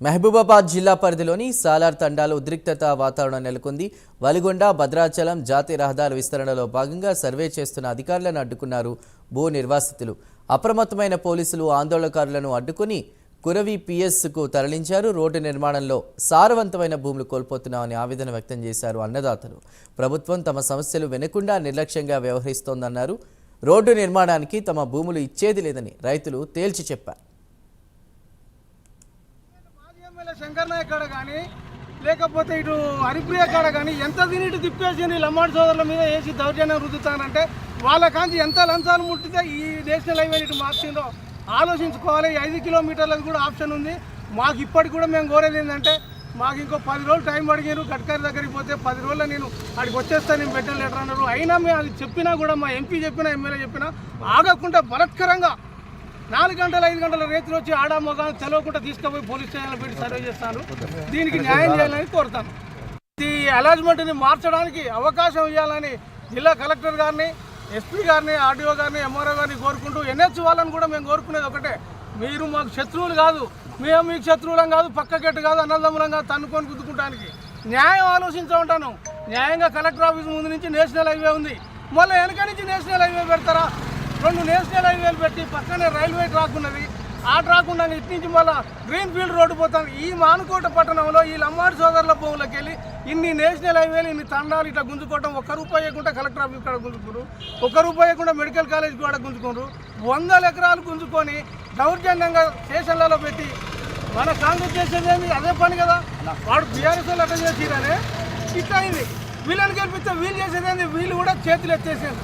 మహబూబాబాద్ జిల్లా పరిధిలోని సాలార్ తండాలో ఉద్రిక్తత వాతావరణం నెలకొంది. వలిగొండ భద్రాచలం జాతీయ రహదారుల విస్తరణలో భాగంగా సర్వే చేస్తున్న అధికారులను అడ్డుకున్నారు భూ నిర్వాసితులు. అప్రమత్తమైన పోలీసులు ఆందోళనకారులను అడ్డుకుని కురవి పిఎస్కు తరలించారు. రోడ్డు నిర్మాణంలో సారవంతమైన భూములు కోల్పోతున్నామని ఆవేదన వ్యక్తం చేశారు అన్నదాతలు. ప్రభుత్వం తమ సమస్యలు వినకుండా నిర్లక్ష్యంగా వ్యవహరిస్తోందన్నారు. రోడ్డు నిర్మాణానికి తమ భూములు ఇచ్చేది లేదని రైతులు తేల్చి చెప్పారు. ఎమ్మెల్యే కాడ కానీ లేకపోతే ఇటు హరిప్రియ కాడ కానీ ఎంత దీని ఇటు తిప్పేసి లమ్మాడి సోదరుల మీద వేసి దౌర్జన్యం రుద్దుతానంటే వాళ్ళ కాంచి ఎంత లంచాలు ముట్టితే ఈ నేషనల్ హైవే ఇటు మార్చిందో ఆలోచించుకోవాలి. ఐదు కిలోమీటర్లది కూడా ఆప్షన్ ఉంది. మాకు ఇప్పటికి కూడా మేము కోరేది ఏంటంటే మాకు ఇంకో పది రోజులు టైం అడిగారు. గడ్కరీ దగ్గరికి పోతే పది రోజుల్లో నేను అక్కడికి వచ్చేస్తా నేను పెట్టిన లెటర్ అన్నారు. అయినా మేము అది చెప్పినా కూడా మా ఎంపీ చెప్పినా ఎమ్మెల్యే చెప్పినా ఆగకుండా బలత్కరంగా నాలుగు గంటల ఐదు గంటల రైతులు వచ్చి ఆడా మగ తెలవకుండా తీసుకుపోయి పోలీస్ స్టేషన్లో పెట్టి సర్వే చేస్తాను. దీనికి న్యాయం చేయాలని కోరుతాను. ఈ అలాజ్మెంట్ని మార్చడానికి అవకాశం ఇవ్వాలని జిల్లా కలెక్టర్ గారిని ఎస్పీ గారిని ఆర్డీఓ గారిని ఎంఆర్ఓ గారిని కోరుకుంటూ ఎన్హెచ్ వాళ్ళని కూడా మేము కోరుకునేది ఒకటే. మీరు మాకు శత్రువులు కాదు మేము మీకు శత్రువులం కాదు పక్క గెట్టు కాదు అన్నదమ్ములం కాదు తన్నుకొని గుద్దుకుంటానికి న్యాయం ఆలోచించమంటాను న్యాయంగా కలెక్టర్ ఆఫీస్ ముందు నుంచి నేషనల్ హైవే ఉంది. మళ్ళీ వెనక నుంచి నేషనల్ హైవే పెడతారా? రెండు నేషనల్ హైవేలు పెట్టి పక్కనే రైల్వే ట్రాక్ ఉన్నది. ఆ ట్రాక్ ఉండగా ఇటు నుంచి మళ్ళీ గ్రీన్ ఫీల్డ్ రోడ్డు పోతాను ఈ మానుకోట పట్టణంలో ఈ లమ్మాడి సోదరుల భూములకి వెళ్ళి ఇన్ని నేషనల్ హైవేలు ఇన్ని తండాలు ఇట్లా గుంజుకోవటం ఒక్క రూపాయి ఇవ్వకుండా కలెక్టర్ ఆఫీస్ కాడ గుంజుకున్నారు ఒక్క రూపాయి ఇవ్వకుండా మెడికల్ కాలేజ్ కూడా గుంజుకున్నారు వందల ఎకరాలు గుంజుకొని దౌర్జన్యంగా స్టేషన్లలో పెట్టి మన కాంగ్రెస్ చేసేదేమి అదే పని కదా. వాడు బీఆర్ఎస్ వాళ్ళు అట్లా చేసిరనే ఇట్లా అయింది. వీళ్ళని గెలిపిస్తే వీళ్ళు చేసేదేంది వీళ్ళు కూడా చేతులు ఎత్తేసేది.